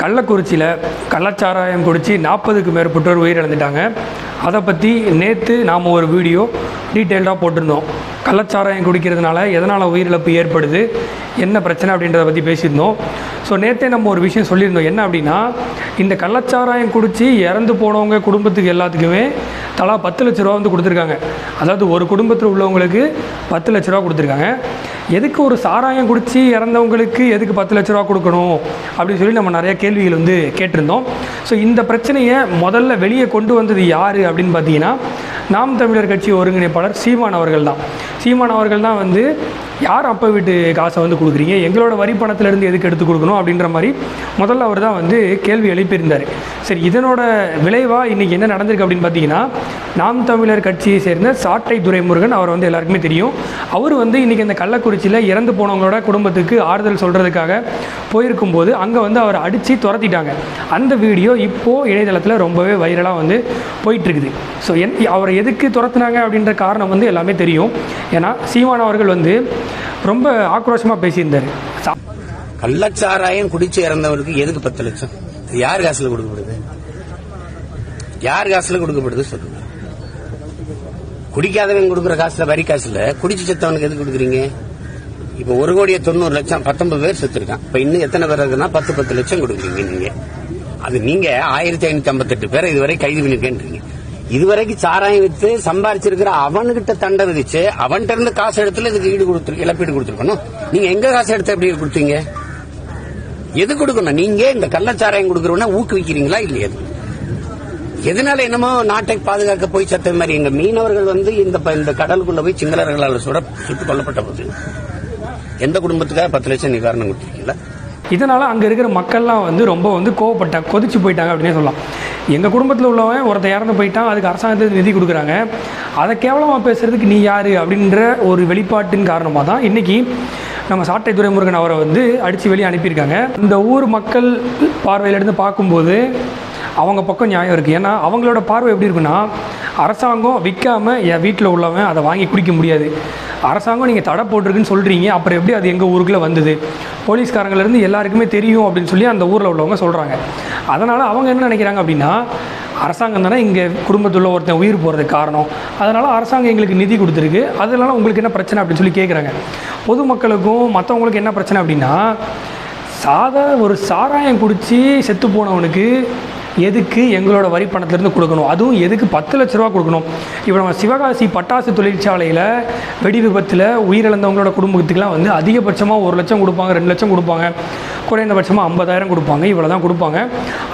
கள்ளக்குறிச்சியில் கள்ளச்சாராயம் குடித்து நாற்பதுக்கு மேற்பட்டோர் உயிரிழந்துட்டாங்க. அதை பற்றி நேற்று நாம் ஒரு வீடியோ டீட்டெயில்டாக போட்டிருந்தோம். கள்ளச்சாராயம் குடிக்கிறதுனால எதனால் உயிரிழப்பு ஏற்படுது என்ன பிரச்சனை அப்படின்றத பற்றி பேசியிருந்தோம். ஸோ நேற்றே நம்ம ஒரு விஷயம் சொல்லியிருந்தோம். என்ன அப்படின்னா இந்த கள்ளச்சாராயம் குடித்து இறந்து போனவங்க குடும்பத்துக்கு எல்லாத்துக்குமே தலா பத்து லட்ச ரூபா வந்து கொடுத்துருக்காங்க. அதாவது ஒரு குடும்பத்தில் உள்ளவங்களுக்கு பத்து லட்ச ரூபா கொடுத்துருக்காங்க. எதுக்கு ஒரு சாராயம் குடித்து இறந்தவங்களுக்கு எதுக்கு பத்து லட்ச ரூபா கொடுக்கணும்? அப்படின்னு சொல்லி நம்ம நிறைய கேள்விகள் வந்து கேட்டிருந்தோம். ஸோ இந்த பிரச்சனையை முதல்ல வெளியே கொண்டு வந்தது யார் அப்படின்னு பார்த்தீங்கன்னா நாம் தமிழர் கட்சி ஒருங்கிணைப்பாளர் சீமான் அவர்கள் தான் சீமான் அவர்கள் தான் வந்து யார் அப்போ வீட்டு காசை வந்து கொடுக்குறீங்க? எங்களோட வரி பணத்திலேருந்து எதுக்கு எடுத்து கொடுக்கணும்? அப்படின்ற மாதிரி முதல்ல அவர் தான் வந்து கேள்வி எழுப்பியிருந்தார். சரி இதனோட விளைவாக இன்றைக்கி என்ன நடந்திருக்கு அப்படின்னு பார்த்தீங்கன்னா நாம் தமிழர் கட்சியை சேர்ந்த சாட்டை துரைமுருகன் அவர் வந்து எல்லாருக்குமே தெரியும். அவர் வந்து இன்றைக்கி இந்த கள்ளக்குறிச்சியில் இறந்து போனவங்களோட குடும்பத்துக்கு ஆறுதல் சொல்கிறதுக்காக போயிருக்கும்போது அங்கே வந்து அவர் அடித்து துரத்திட்டாங்க. அந்த வீடியோ இப்போது இணையதளத்தில் ரொம்பவே வைரலாக வந்து போயிட்டுருக்குது ஸோ என் அவரை எதுக்கு துரத்துனாங்க அப்படின்ற காரணம் வந்து எல்லாமே தெரியும். ஏன்னா சீமான் அவர்கள் வந்து ரொம்ப ஆக்ரோஷமாக பேசியிருந்தார். சா- கள்ளச்சாராயம் குடிச்சு இறந்தவருக்கு எதுக்கு பத்து லட்சம்? யார் காசுல கொடுக்கப்படுது? யார் காசுல கொடுக்கப்படுது சொல்லுங்க. குடிக்காதவன் கொடுக்குற காசுல வரி காசுல குடிச்சு செத்தவனுக்கு எதுக்கு கொடுக்குறீங்க? இப்ப ஒரு கோடியே தொண்ணூறு லட்சம் பத்தொன்பது பேர் செத்துருக்கான். இப்ப இன்னும் எத்தனை பேர் இருக்குன்னா பத்து பத்து லட்சம் கொடுக்குறீங்க நீங்க. அது நீங்க ஆயிரத்தி ஐநூத்தி ஐம்பத்தெட்டு பேரை இதுவரை கைது பண்ணிருக்கேன்றீங்க. இதுவரைக்கும் சாராயம் வித்து சம்பாரிச்சிருக்கிற அவன்கிட்ட தண்டை விதிச்சு அவன்கிட்ட இருந்து காசு எடுத்துல இதுக்கு ஈடு கொடுத்து இழப்பீடு கொடுத்துருக்கணும். நீங்க எங்க காசு எடுத்து எப்படி கொடுத்தீங்க? எது கொடுக்கணும்? நீங்க இந்த கள்ளச்சாராயம் கொடுக்கறவன ஊக்குவிக்கிறீங்களா இல்லையா எதனால என்னமோ நாட்டை பாதுகாக்க போய் சத்த மாதிரி எங்க மீனவர்கள் வந்து இந்த ப- இந்த கடலுக்குள்ள போய் சிங்களர்களால் சுட சுட்டுக் கொல்லப்பட்ட போது எந்த குடும்பத்துக்காக பத்து லட்சம் நிவாரணம் கொடுத்துருக்கீங்களா? இதனால் அங்கே இருக்கிற மக்கள்லாம் வந்து ரொம்ப வந்து கோவப்பட்டாங்க கொதிச்சு போயிட்டாங்க அப்படின்னே சொல்லலாம். எங்கள் குடும்பத்தில் உள்ளவன் ஒருத்தன் இறந்து போயிட்டான் அதுக்கு அரசாங்கத்துக்கு நிதி கொடுக்குறாங்க. அதை கேவலமாக பேசுகிறதுக்கு நீ யார்? அப்படின்ற ஒரு வெளிப்பாட்டின் காரணமாக தான் இன்றைக்கி நம்ம சாட்டை துரைமுருகன் அவரை வந்து அடித்து வெளியே அனுப்பியிருக்காங்க. இந்த ஊர் மக்கள் பார்வையிலேருந்து பார்க்கும்போது அவங்க பக்கம் நியாயம் இருக்குது ஏன்னா அவங்களோட பார்வை எப்படி இருக்குன்னா அரசாங்கம் விற்காமல் என் வீட்டில் உள்ளவன் அதை வாங்கி குடிக்க முடியாது. அரசாங்கம் நீங்கள் தடை போட்டிருக்குன்னு சொல்கிறீங்க அப்புறம் எப்படி அது எங்கள் ஊருக்குள்ளே வந்தது? போலீஸ்காரங்கலேருந்து எல்லாருக்குமே தெரியும் அப்படின்னு சொல்லி அந்த ஊரில் உள்ளவங்க சொல்கிறாங்க அதனால் அவங்க என்ன நினைக்கிறாங்க அப்படின்னா அரசாங்கம் தானே இங்கே குடும்பத்தில் ஒருத்தன் உயிர் போகிறதுக்கு காரணம். அதனால் அரசாங்கம் எங்களுக்கு நிதி கொடுத்துருக்கு. அதனால உங்களுக்கு என்ன பிரச்சனை அப்படின்னு சொல்லி கேட்குறாங்க பொதுமக்களுக்கும் மற்றவங்களுக்கு என்ன பிரச்சனை அப்படின்னா சாதா ஒரு சாராயம் குடித்து செத்து போனவனுக்கு எதுக்கு எங்களோட வரி பணத்திலேருந்து கொடுக்கணும்? அதுவும் எதுக்கு பத்து லட்ச ரூபா கொடுக்கணும்? இப்போ நம்ம சிவகாசி பட்டாசு தொழிற்சாலையில் வெடி விபத்தில் உயிரிழந்தவங்களோட குடும்பத்துக்குலாம் வந்து அதிகபட்சமாக ஒரு லட்சம் கொடுப்பாங்க ரெண்டு லட்சம் கொடுப்பாங்க. குறைந்தபட்சமாக ஐம்பதாயிரம் கொடுப்பாங்க. இவ்வளோ தான் கொடுப்பாங்க.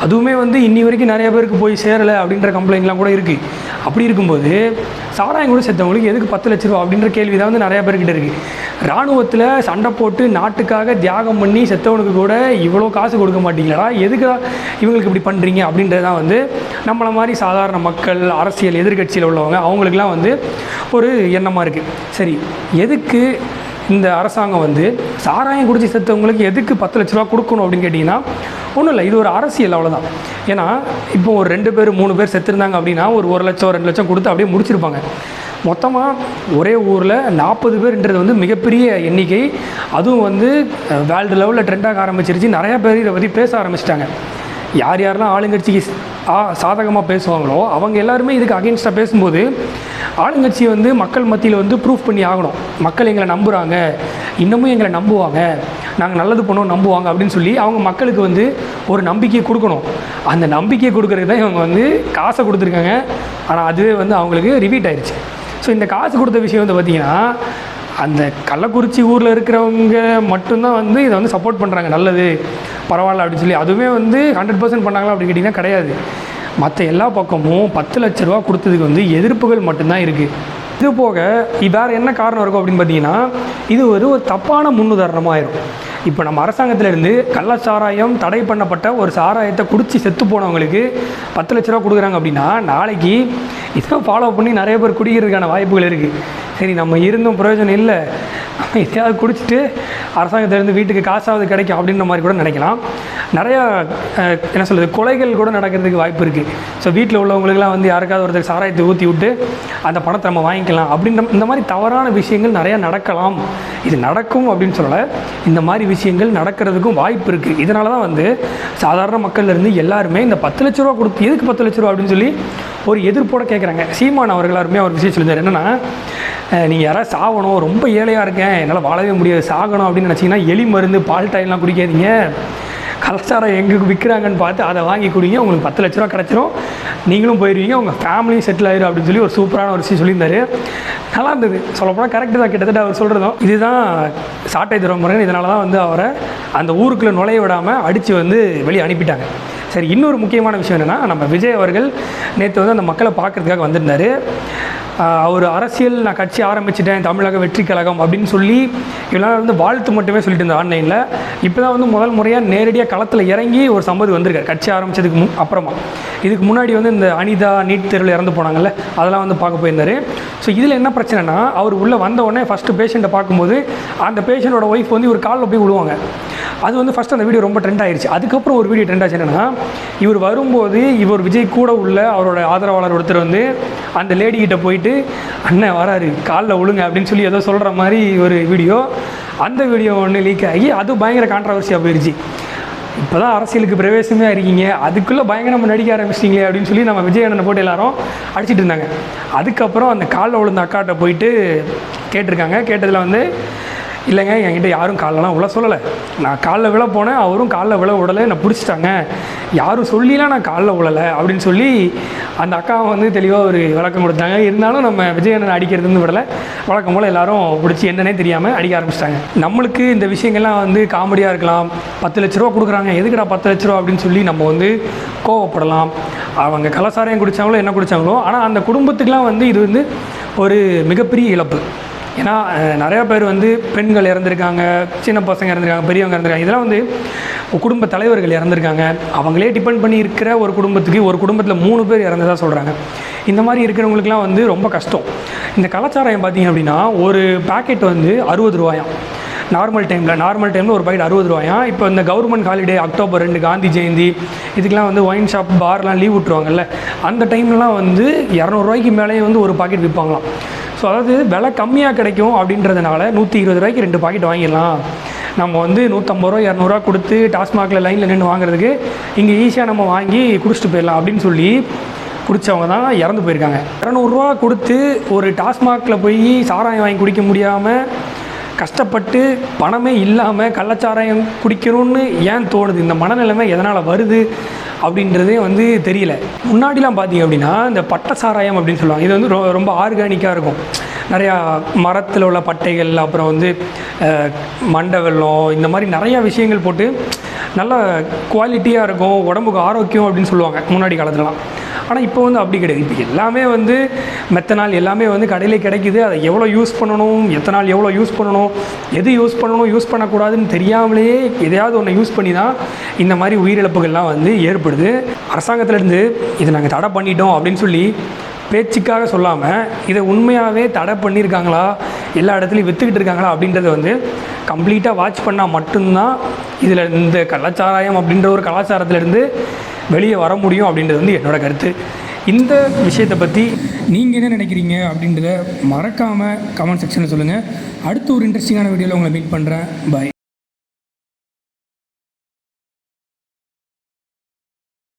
அதுவுமே வந்து இன்னி வரைக்கும் நிறைய பேருக்கு போய் சேரலை அப்படின்ற கம்ப்ளைண்ட்லாம் கூட இருக்குது அப்படி இருக்கும்போது சாராயம் கூட செத்தவங்களுக்கு எதுக்கு பத்து லட்ச ரூபா அப்படின்ற கேள்வி தான் வந்து நிறைய பேர்கிட்ட இருக்குது இராணுவத்தில் சண்டை போட்டு நாட்டுக்காக தியாகம் பண்ணி செத்தவனுக்கு கூட இவ்வளோ காசு கொடுக்க மாட்டீங்களா? எதுக்கு இவங்களுக்கு இப்படி பண்ணுறீங்க அப்படின்றது தான் வந்து நம்மளை மாதிரி சாதாரண மக்கள் அரசியல் எதிர்க்கட்சியில் உள்ளவங்க அவங்களுக்குலாம் வந்து ஒரு எண்ணமாக இருக்குது சரி எதுக்கு இந்த அரசாங்கம் வந்து சாராயம் குடிச்சு செத்தவங்களுக்கு எதுக்கு பத்து லட்ச ரூபா கொடுக்கணும் அப்படின்னு கேட்டிங்கன்னா ஒன்றும் இல்லை இது ஒரு அரசியல் அவ்வளோதான் ஏன்னா இப்போ ஒரு ரெண்டு பேர் மூணு பேர் செத்துருந்தாங்க அப்படின்னா ஒரு ஒரு லட்சம் ரெண்டு லட்சம் கொடுத்து அப்படியே முடிச்சிருப்பாங்க. மொத்தமாக ஒரே ஊரில் நாற்பது பேர்ன்றது வந்து மிகப்பெரிய எண்ணிக்கை. அதுவும் வந்து வேர்ல்டு லெவலில் ட்ரெண்டாக ஆரம்பிச்சிருச்சு. நிறையா பேர் இதை பற்றி பேச ஆரம்பிச்சிட்டாங்க. யார் யாரெல்லாம் ஆளுங்கட்சிக்கு சாதகமாக பேசுவாங்களோ அவங்க எல்லாருமே இதுக்கு அகேன்ஸ்டாக பேசும்போது ஆளுங்கட்சி வந்து மக்கள் மத்தியில் வந்து ப்ரூஃப் பண்ணி ஆகணும். மக்கள் எங்களை நம்புகிறாங்க இன்னமும் எங்களை நம்புவாங்க. நாங்கள் நல்லது பண்ணோம் நம்புவாங்க அப்படின்னு சொல்லி அவங்க மக்களுக்கு வந்து ஒரு நம்பிக்கையை கொடுக்கணும். அந்த நம்பிக்கையை கொடுக்கறதுக்கு தான் இவங்க வந்து காசை கொடுத்துருக்காங்க. ஆனால் அதுவே வந்து அவங்களுக்கு ரிவீட் ஆயிடுச்சு ஸோ இந்த காசு கொடுத்த விஷயம் வந்து பார்த்திங்கன்னா அந்த கள்ளக்குறிச்சி ஊரில் இருக்கிறவங்க மட்டும்தான் வந்து இதை வந்து சப்போர்ட் பண்ணுறாங்க நல்லது பரவாயில்ல அப்படின்னு சொல்லி. அதுவுமே வந்து ஹண்ட்ரட் பர்சன்ட் பண்ணாங்களா அப்படின்னு கேட்டிங்கன்னா கிடையாது. மற்ற எல்லா பக்கமும் பத்து லட்ச ரூபா கொடுத்ததுக்கு வந்து எதிர்ப்புகள் மட்டும்தான் இருக்குது இது போக வேறு என்ன காரணம் இருக்கும் அப்படின்னு பார்த்தீங்கன்னா இது ஒரு ஒரு தப்பான முன்னுதாரணமாயிரும். இப்போ நம்ம அரசாங்கத்திலேருந்து கள்ளச்சாராயம் தடை பண்ணப்பட்ட ஒரு சாராயத்தை குடித்து செத்து போனவங்களுக்கு பத்து லட்ச ரூபா கொடுக்குறாங்க அப்படின்னா நாளைக்கு இதை ஃபாலோ பண்ணி நிறைய பேர் குடிக்கிறதுக்கான வாய்ப்புகள் இருக்குது சரி நம்ம இருந்தும் பிரயோஜனம் இல்லை. எதையாவது குடிச்சிட்டு அரசாங்கத்திலேருந்து வீட்டுக்கு காசாவது கிடைக்கும் அப்படின்ற மாதிரி கூட நினைக்கலாம். நிறையா என்ன சொல்கிறது கொலைகள் கூட நடக்கிறதுக்கு வாய்ப்பு இருக்குது ஸோ வீட்டில் உள்ளவங்களுக்குலாம் வந்து யாருக்காவது ஒருத்தர் சாராயத்தை ஊற்றி விட்டு அந்த பணத்தை நம்ம வாங்கிக்கலாம் அப்படின்ற இந்த மாதிரி தவறான விஷயங்கள் நிறையா நடக்கலாம். இது நடக்கும் அப்படின்னு சொல்லலை. இந்த மாதிரி விஷயங்கள் நடக்கிறதுக்கும் வாய்ப்பு இருக்குது இதனால தான் வந்து சாதாரண மக்கள்லேருந்து எல்லாருமே இந்த பத்து லட்ச ரூபா கொடுத்து எதுக்கு பத்து லட்ச ரூபா அப்படின்னு சொல்லி ஒரு எதிர்ப்போட கேட்குறாங்க சீமான் அவர்கள் எல்லாருமே அவர் விஷயம் சொல்லியிருந்தார் என்னென்னா நீங்கள் யாராவது சாவணும் ரொம்ப ஏழையாக இருக்கேன் என்னால் வாழவே முடியாது. சாகணும் அப்படின்னு நினச்சிங்கன்னா எலி மருந்து பால் டைம்லாம் குடிக்காதீங்க. கலாச்சாரம் எங்கே விற்கிறாங்கன்னு பார்த்து அதை வாங்கி கொடுங்க. உங்களுக்கு பத்து லட்ச ரூபா கிடச்சிரும். நீங்களும் போயிடுவீங்க உங்கள் ஃபேமிலியும் செட்டில் ஆயிரும் அப்படின்னு சொல்லி ஒரு சூப்பரான ஒரு விஷயம் சொல்லியிருந்தாரு. நல்லா இருந்தது. சொல்லப்போனால் கரெக்டு தான். கிட்டத்தட்ட அவர் சொல்கிறதும் இதுதான் சாட்டை துறைமுருகன் இதனால தான் வந்து அவரை அந்த ஊருக்குள்ளே நுழைய விடாமல் அடித்து வந்து வெளியே அனுப்பிட்டாங்க. சரி இன்னொரு முக்கியமான விஷயம் என்னென்னா நம்ம விஜய் அவர்கள் நேற்று வந்து அந்த மக்களை பார்க்குறதுக்காக வந்திருந்தார். அவர் அரசியல் நான் கட்சி ஆரம்பிச்சிட்டேன் தமிழக வெற்றி கழகம் அப்படின்னு சொல்லி இவனால் வந்து வாழ்த்து மட்டுமே சொல்லிட்டு இருந்தேன் ஆன்லைனில். இப்போ தான் வந்து முதல் முறையாக நேரடியாக களத்தில் இறங்கி ஒரு சம்பவம் வந்திருக்காரு கட்சி ஆரம்பித்ததுக்கு மு அப்புறமா. இதுக்கு முன்னாடி வந்து இந்த அனிதா நீட் தேர்வில் இறந்து போனாங்கல்ல அதெல்லாம் வந்து பார்க்க போயிருந்தார். ஸோ இதில் என்ன பிரச்சனைனா அவர் உள்ளே வந்த உடனே ஃபஸ்ட்டு பேஷண்ட்டை பார்க்கும்போது அந்த பேஷண்ட்டோட ஒய்ஃப் வந்து ஒரு காலில் போய் விழுவாங்க. அது வந்து ஃபஸ்ட் அந்த வீடியோ ரொம்ப ட்ரெண்ட் ஆயிடுச்சு அதுக்கப்புறம் ஒரு வீடியோ ட்ரெண்ட் ஆச்சு என்னன்னா இவர் வரும்போது இவர் விஜய் கூட உள்ள அவரோட ஆதரவாளர் ஒருத்தர் வந்து அந்த லேடி போயிட்டு அண்ணன் வராரு காலில் விழுங்க அப்படின்னு சொல்லி ஏதோ சொல்கிற மாதிரி ஒரு வீடியோ அந்த வீடியோ ஒன்று லீக் ஆகி அது பயங்கர கான்ட்ரவர்சியாக போயிடுச்சு இப்போ தான் அரசியலுக்கு பிரவேசமே இருக்கீங்க. அதுக்குள்ளே பயங்கரமாக நடிக்க ஆரம்பிச்சிட்டிங்களே அப்படின்னு சொல்லி நம்ம விஜய் அண்ணனை போட்டு எல்லாரும் அடிச்சிட்டு இருந்தாங்க. அதுக்கப்புறம் அந்த காலில் விழுந்த அக்காட்ட போயிட்டு கேட்டிருக்காங்க. கேட்டதில் வந்து இல்லைங்க என்கிட்ட யாரும் காலெலாம் விழ சொல்லலை. நான் காலில் விழ போனேன் அவரும் காலில் விழ விடலை என்னை பிடிச்சிட்டாங்க. யாரும் சொல்லிலாம் நான் காலில் விழலை அப்படின்னு சொல்லி அந்த அக்கா வந்து தெளிவாக ஒரு விளக்கம் கொடுத்தாங்க. இருந்தாலும் நம்ம விஜயண்ணன் அடிக்கிறதுன்னு விடலை. வழக்கம் போல் எல்லாரும் பிடிச்சி என்னன்னே தெரியாமல் அடிக்க ஆரம்பிச்சிட்டாங்க. நம்மளுக்கு இந்த விஷயங்கள்லாம் வந்து காமெடியாக இருக்கலாம். பத்து லட்ச ரூபா கொடுக்குறாங்க. எதுக்குடா பத்து லட்ச ரூபா அப்படின்னு சொல்லி நம்ம வந்து கோவப்படலாம். அவங்க கலாசாரம் குடித்தாங்களோ என்ன குடித்தாங்களோ ஆனால் அந்த குடும்பத்துக்கெலாம் வந்து இது வந்து ஒரு மிகப்பெரிய இழப்பு. ஏன்னா நிறையா பேர் வந்து பெண்கள் இறந்துருக்காங்க சின்ன பசங்க இறந்துருக்காங்க பெரியவங்க இறந்துருக்காங்க. இதெல்லாம் வந்து குடும்ப தலைவர்கள் இறந்துருக்காங்க. அவங்களே டிபெண்ட் பண்ணி இருக்கிற ஒரு குடும்பத்துக்கு ஒரு குடும்பத்தில் மூணு பேர் இறந்ததாக சொல்கிறாங்க இந்த மாதிரி இருக்கிறவங்களுக்குலாம் வந்து ரொம்ப கஷ்டம். இந்த கலாச்சாரம் பார்த்தீங்க அப்படின்னா ஒரு பாக்கெட் வந்து அறுபது ரூபாயாம் நார்மல் டைமில் நார்மல் டைமில் ஒரு பாக்கெட் அறுபது ரூபாயா? இப்போ இந்த கவர்மெண்ட் ஹாலிடே அக்டோபர் ரெண்டு காந்தி ஜெயந்தி இதுக்கெலாம் வந்து ஒயின் ஷாப் பார்லாம் லீவ் விட்ருவாங்கல்ல அந்த டைம்லலாம் வந்து இரநூறுவாய்க்கு மேலேயே வந்து ஒரு பாக்கெட் விற்பாங்களாம். ஸோ அதாவது விலை கம்மியாக கிடைக்கும் அப்படின்றதுனால நூற்றி இருபது ரூபாய்க்கு ரெண்டு பாக்கெட் வாங்கிடலாம். நம்ம வந்து நூற்றம்பது ரூபா இரநூறுவா கொடுத்து டாஸ்மாகில் லைனில் நின்று வாங்குறதுக்கு இங்கே ஈஸியாக நம்ம வாங்கி குடிச்சிட்டு போயிடலாம் அப்படின்னு சொல்லி குடித்தவங்க தான் இறந்து போயிருக்காங்க. இரநூறுவா கொடுத்து ஒரு டாஸ்மாகில் போய் சாராயம் வாங்கி குடிக்க முடியாமல் கஷ்டப்பட்டு பணமே இல்லாமல் கள்ளச்சாராயம் குடிக்கணும்னு ஏன் தோணுது? இந்த மனநிலைமை எதனால் வருது? அப்படின்றதே வந்து தெரியல. முன்னாடிலாம் பார்த்தீங்க அப்படின்னா இந்த பட்டை சாராயம் அப்படின்னு சொல்லுவாங்க. இது வந்து ரொம்ப ஆர்கானிக்காக இருக்கும். நிறையா மரத்தில் உள்ள பட்டைகள் அப்புறம் வந்து மண்டை வெள்ளம் இந்த மாதிரி நிறையா விஷயங்கள் போட்டு நல்ல குவாலிட்டியாக இருக்கும் உடம்புக்கு ஆரோக்கியம் அப்படின்னு சொல்லுவாங்க முன்னாடி காலத்துலலாம். ஆனால் இப்போ வந்து அப்படி கிடையாது. இப்போ எல்லாமே வந்து மெத்தனால் எல்லாமே வந்து கடையிலே கிடைக்குது. அதை எவ்வளோ யூஸ் பண்ணணும்? எத்தனால் எவ்வளோ யூஸ் பண்ணணும்? எது யூஸ் பண்ணணும்? யூஸ் பண்ணக்கூடாதுன்னு தெரியாமலேயே எதையாவது ஒன்று யூஸ் பண்ணி தான் இந்த மாதிரி உயிரிழப்புகள்லாம் வந்து ஏற்படுது. அரசாங்கத்திலேருந்து இதை நாங்கள் தடை பண்ணிட்டோம் அப்படின்னு சொல்லி பேச்சுக்காக சொல்லாமல் இதை உண்மையாகவே தடை பண்ணியிருக்காங்களா எல்லா இடத்துலையும் விற்றுக்கிட்டு இருக்காங்களா? அப்படின்றத வந்து கம்ப்ளீட்டாக வாட்ச் பண்ணால் மட்டும்தான் இதில் இந்த கலாச்சாரம் அப்படின்ற ஒரு கலாச்சாரத்திலேருந்து வெளியே வர முடியும் அப்படின்றது வந்து என்னோட கருத்து. இந்த விஷயத்தை பற்றி நீங்கள் என்ன நினைக்கிறீங்க அப்படின்றத மறக்காமல் கமெண்ட் செக்ஷனில் சொல்லுங்கள் அடுத்து ஒரு இன்ட்ரெஸ்டிங்கான வீடியோவில் உங்களை மீட் பண்ணுறேன் பை